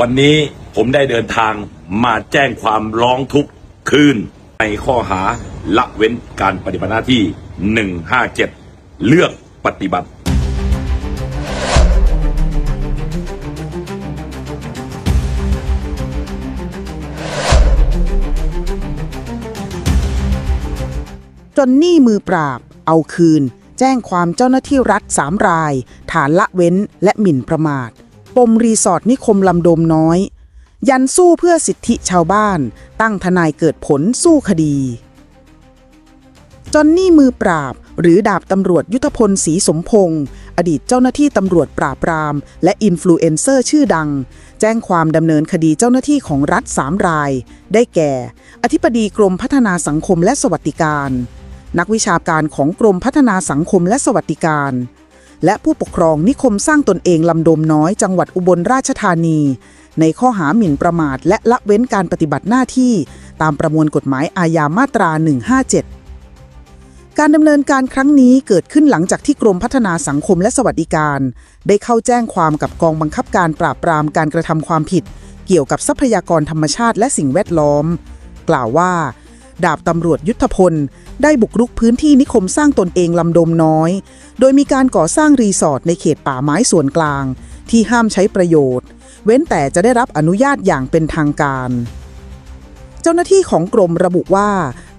วันนี้ผมได้เดินทางมาแจ้งความร้องทุกข์คืนในข้อหาละเว้นการปฏิบัติหน้าที่ 157 เลือกปฏิบัติ จนหนี้มือปราบ เอาคืน แจ้งความเจ้าหน้าที่รัฐสามราย ฐานละเว้นและหมิ่นประมาท ปมรีสอร์ทนิคมลำโดมน้อย ยันสู้เพื่อสิทธิชาวบ้าน ตั้งทนายเกิดผลสู้คดี จอนนี่มือปราบ หรือดาบตำรวจยุทธพลศรีสมพงศ์อดีตเจ้าหน้าที่ตำรวจปราบปราม และอินฟลูเอนเซอร์ชื่อดัง แจ้งความดำเนินคดีเจ้าหน้าที่ของรัฐสามราย ได้แก่ อธิบดีกรมพัฒนาสังคมและสวัสดิการ นักวิชาการของกรมพัฒนาสังคมและสวัสดิการ และผู้ปกครองนิคมสร้างตนเองลำโดมน้อยจังหวัดอุบลราชธานี ในข้อหาหมิ่นประมาท และละเว้นการปฏิบัติหน้าที่ ตามประมวลกฎหมายอาญามาตรา 157 การดำเนินการครั้งนี้เกิดขึ้นหลังจากที่กรมพัฒนาสังคมและสวัสดิการ ได้เข้าแจ้งความกับกองบังคับการปราบปรามการกระทำความผิด เกี่ยวกับทรัพยากรธรรมชาติและสิ่งแวดล้อม กล่าวว่า ดาบตำรวจยุทธพล ได้บุกรุกพื้นที่นิคมสร้างตนเองลำดมน้อย โดยมีการก่อสร้างรีสอร์ทในเขตป่าไม้ส่วนกลาง ที่ห้ามใช้ประโยชน์ เว้นแต่จะได้รับอนุญาตอย่างเป็นทางการ เจ้าหน้าที่ของกรมระบุว่า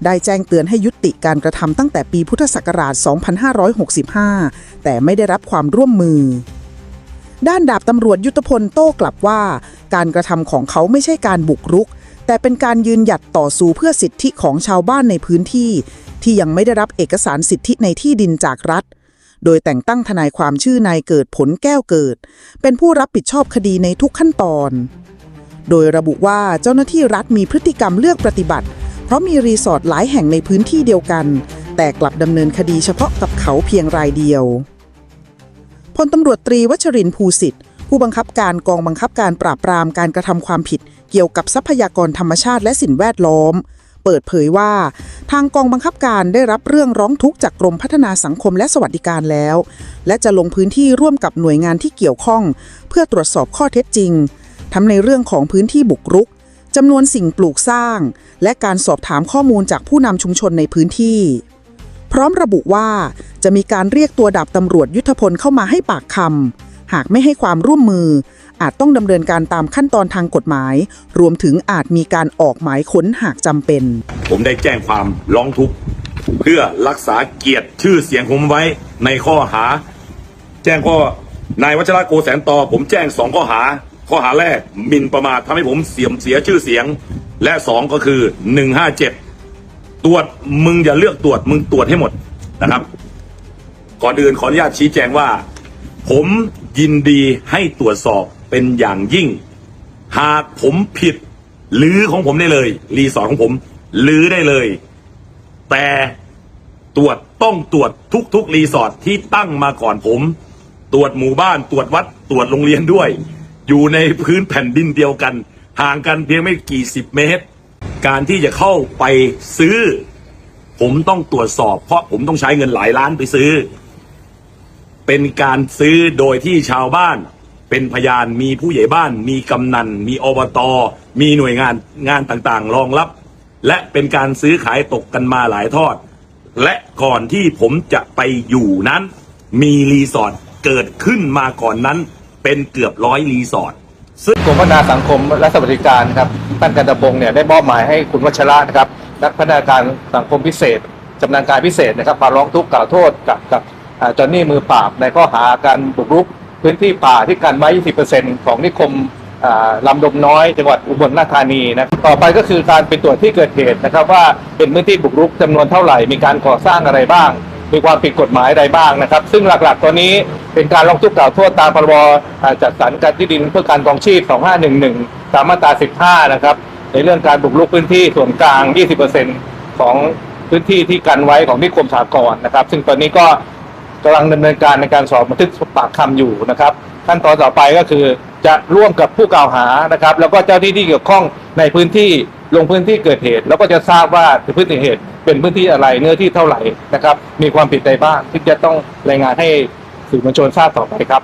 ได้แจ้งเตือนให้ยุติการกระทำตั้งแต่ปีพุทธศักราช 2565 แต่ไม่ได้รับความร่วมมือด้านดาบตำรวจยุทธพลโต้กลับว่า การกระทำของเขาไม่ใช่การบุกรุก แต่เป็นการยืนหยัดต่อสู้เพื่อสิทธิของชาวบ้านในพื้นที่ ที่ยังไม่ได้รับเอกสารสิทธิในที่ดินจากรัฐ โดยแต่งตั้งทนายความชื่อนายเกิดผลแก้วเกิด เป็นผู้รับผิดชอบคดีในทุกขั้นตอน โดยระบุว่าเจ้าหน้าที่รัฐมีพฤติกรรมเลือกปฏิบัติ เพราะมีรีสอร์ทหลายแห่งในพื้นที่เดียวกัน แต่กลับดำเนินคดีเฉพาะกับเขาเพียงรายเดียวพลตำรวจตรีวัชรินภูสิทธิ์ผู้บังคับการกองบังคับการปราบปรามการกระทำความผิด เกี่ยวกับทรัพยากรธรรมชาติและสิ่งแวดล้อม เปิดเผยว่า ทางกองบังคับการได้รับเรื่องร้องทุกข์จากกรมพัฒนาสังคมและสวัสดิการแล้ว และจะลงพื้นที่ร่วมกับหน่วยงานที่เกี่ยวข้อง เพื่อตรวจสอบข้อเท็จจริง ทั้งในเรื่องของพื้นที่บุกรุกจำนวนสิ่งปลูกสร้าง และการสอบถามข้อมูลจากผู้นำชุมชนในพื้นที่ พร้อมระบุว่าจะมีการเรียกตัวดาบตำรวจยุทธพลเข้ามาให้ปากคำหากไม่ให้ความร่วมมือ อาจต้องดำเนินการตามขั้นตอนทางกฎหมาย รวมถึงอาจมีการออกหมายค้นหากจำเป็น ผมได้แจ้งความร้องทุกข์เพื่อรักษาเกียรติชื่อเสียงผมไว้ในข้อหา แจ้งข้อนายวัชระโกแสนต่อผมแจ้งสองข้อหา ข้อหาแรกหมิ่นประมาททำให้ผมเสียมเสียชื่อเสียง และสองก็คือหนึ่งห้าเจ็ดตรวจมึงอย่าเลือกตรวจมึงตรวจให้หมดนะครับ ก่อนอื่นขออนุญาตชี้แจงว่า ผมยินดีให้ตรวจสอบ เป็นอย่างยิ่ง หากผมผิดลือของผมได้เลย รีสอร์ทของผมลือได้เลย แต่ตรวจต้องตรวจทุกๆ รีสอร์ทที่ตั้งมาก่อนผม ตรวจหมู่บ้านตรวจวัดตรวจโรงเรียนด้วย อยู่ในพื้นแผ่นดินเดียวกัน ห่างกันเพียงไม่กี่สิบเมตร การที่จะเข้าไปซื้อ ผมต้องตรวจสอบ เพราะผมต้องใช้เงินหลายล้านไปซื้อ เป็นการซื้อโดยที่ชาวบ้าน เป็นพยานมีผู้ใหญ่บ้าน มีกำนัน มีอบต มีหน่วยงานงานต่างๆ รองรับ และเป็นการซื้อขายตกกันมาหลายทอด และก่อนที่ผมจะไปอยู่นั้น มีรีสอร์ทเกิดขึ้นมาก่อนนั้น เป็นเกือบร้อยรีสอร์ทซึ่งกรมพัฒนาสังคมและสวัสดิการครับท่านกันตะพงเนี่ยได้มอบหมายให้คุณวัชระนะครับนักพัฒนาการสังคมพิเศษจำนาญการพิเศษนะครับมาร้องทุกข์กล่าวโทษกับกับจอนนี่มือปราบในข้อหาการบุกรุก พื้นที่ป่าที่กันไว้ 20%ของนิคมลำดมน้อยจังหวัดอุบลราชธานีนะต่อไปก็คือการไปตรวจที่เกิดเหตุนะครับ ว่าเป็นพื้นที่บุกรุกจำนวนเท่าไหร่ มีการก่อสร้างอะไรบ้าง มีความผิดกฎหมายใดบ้างนะครับ ซึ่งหลักๆตัวนี้เป็นการร้องทุกข์กล่าวโทษตามพรบจัดสรรการที่ดินเพื่อการกองชีพ 2511 ตามมาตรา 15 นะครับ ในเรื่องการบุกรุกพื้นที่ส่วนกลาง 20%ของพื้นที่ที่กันไว้ของนิคมสากลนะครับ ซึ่งตอนนี้ก็ กำลังดำเนินการในการสอบบันทึกปากคำอยู่นะครับ ขั้นตอนต่อไปก็คือจะร่วมกับผู้กล่าวหานะครับ แล้วก็เจ้าที่ที่เกี่ยวข้องในพื้นที่ลงพื้นที่เกิดเหตุ แล้วก็จะทราบว่าพื้นที่เหตุเป็นพื้นที่อะไรเนื้อที่เท่าไหร่นะครับ มีความผิดใดบ้างที่จะต้องรายงานให้สื่อมวลชนทราบต่อไปครับ